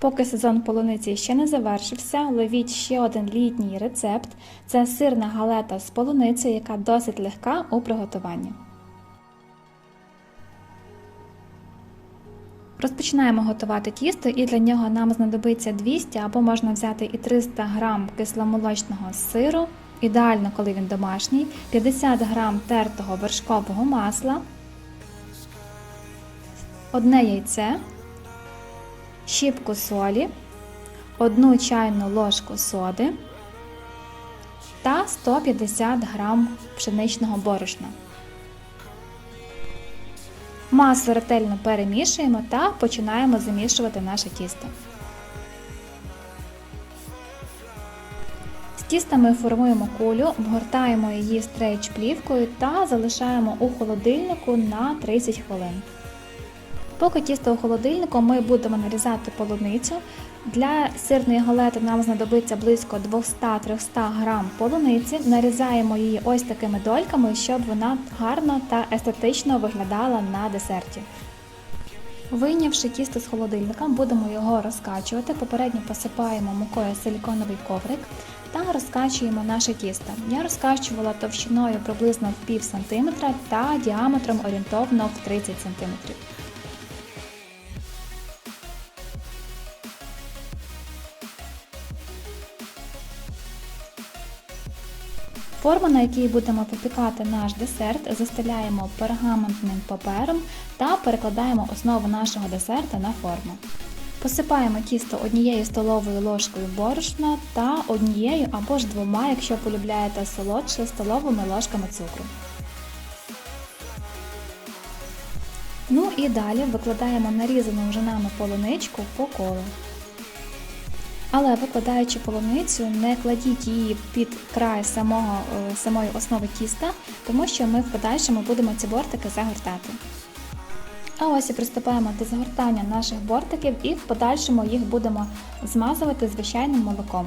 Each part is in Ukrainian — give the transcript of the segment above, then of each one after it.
Поки сезон полуниці ще не завершився, ловіть ще один літній рецепт це сирна галета з полуницею, яка досить легка у приготуванні. Розпочинаємо готувати тісто і для нього нам знадобиться 200 або можна взяти і 300 г кисломолочного сиру, ідеально, коли він домашній, 50 г тертого вершкового масла, одне яйце, щіпку солі, одну чайну ложку соди та 150 г пшеничного борошна. Масу ретельно перемішуємо та починаємо замішувати наше тісто. З тіста ми формуємо кулю, обгортаємо її стрейч плівкою та залишаємо у холодильнику на 30 хвилин. Поки тісто у холодильнику ми будемо нарізати полуницю. Для сирної галети нам знадобиться близько 200-300 г полуниці. Нарізаємо її ось такими дольками, щоб вона гарно та естетично виглядала на десерті. Вийнявши тісто з холодильника, будемо його розкачувати. Попередньо посипаємо мукою силіконовий коврик та розкачуємо наше тісто. Я розкачувала товщиною приблизно в пів сантиметра та діаметром орієнтовно в 30 см. Форму, на якій будемо випікати наш десерт, застеляємо пергаментним папером та перекладаємо основу нашого десерта на форму. Посипаємо тісто однією столовою ложкою борошна та однією або ж двома, якщо полюбляєте солодше, столовими ложками цукру. Ну і далі викладаємо нарізану вже нами полуничку по колу. Але викладаючи полуницю, не кладіть її під край самого, е, самої основи тіста, тому що ми в подальшому будемо ці бортики загортати. А ось і приступаємо до загортання наших бортиків і в подальшому їх будемо змазувати звичайним молоком.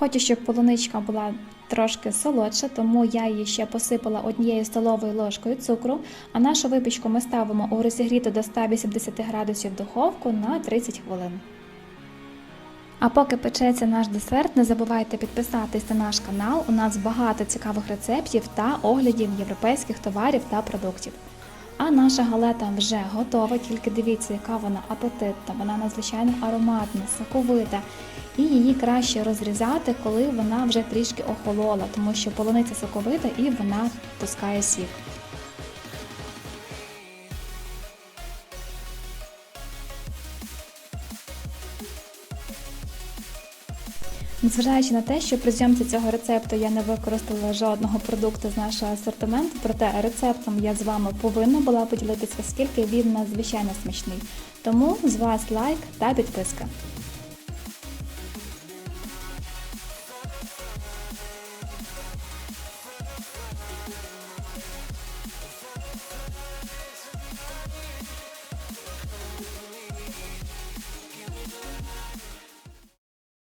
Хочу, щоб полуничка була трошки солодша, тому я її ще посипала однією столовою ложкою цукру, а нашу випічку ми ставимо у розігріту до 180 градусів духовку на 30 хвилин. А поки печеться наш десерт, не забувайте підписатись на наш канал. У нас багато цікавих рецептів та оглядів європейських товарів та продуктів. А наша галета вже готова, тільки дивіться, яка вона апетитна, вона надзвичайно ароматна, соковита. І її краще розрізати, коли вона вже трішки охолола, тому що полуниця соковита і вона пускає сік. Незважаючи на те, що при зйомці цього рецепту я не використала жодного продукту з нашого асортименту, проте рецептом я з вами повинна була поділитися, оскільки він надзвичайно смачний. Тому з вас лайк та підписка.